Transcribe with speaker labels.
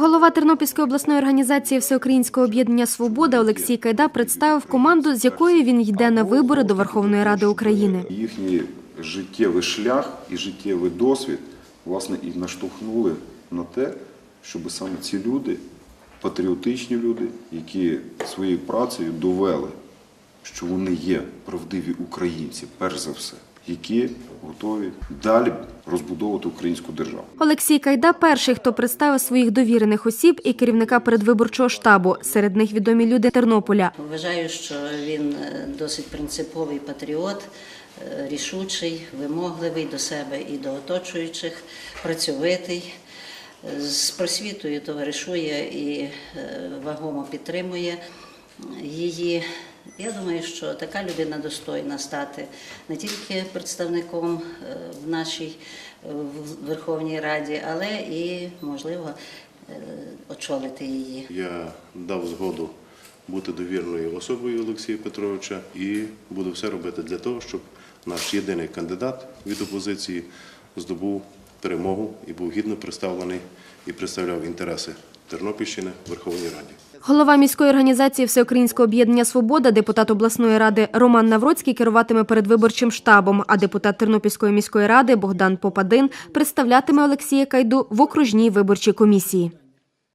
Speaker 1: Голова Тернопільської обласної організації Всеукраїнського об'єднання Свобода Олексій Кайда представив команду, з якою він йде на вибори до Верховної Ради України.
Speaker 2: Їхній життєвий шлях і життєвий досвід власне і наштовхнули на те, щоб саме ці люди, патріотичні люди, які своєю працею довели, що вони є правдиві українці, перш за все, які готові далі розбудовувати українську державу.
Speaker 1: Олексій Кайда перший, хто представив своїх довірених осіб і керівника передвиборчого штабу. Серед них відомі люди Тернополя.
Speaker 3: Вважаю, що він е, досить принциповий патріот, е, рішучий, вимогливий до себе і до оточуючих, працьовитий. Е, З просвітою товаришує і вагомо підтримує її. Я думаю, що така людина достойна стати не тільки представником е, в нашій е, Верховній Раді, але і, можливо, е, очолити її.
Speaker 4: Я дав згоду бути довірною особою Олексія Петровича і буду все робити для того, щоб наш єдиний кандидат від опозиції здобув перемогу і був гідно представлений і представляв інтереси Тернопільщини в Верховній Раді.
Speaker 1: Голова міської організації Всеукраїнського об'єднання Свобода, депутат обласної ради Роман Навроцький керуватиме передвиборчим штабом, а депутат Тернопільської міської ради Богдан Попадин представлятиме Олексія Кайду в окружній виборчій комісії.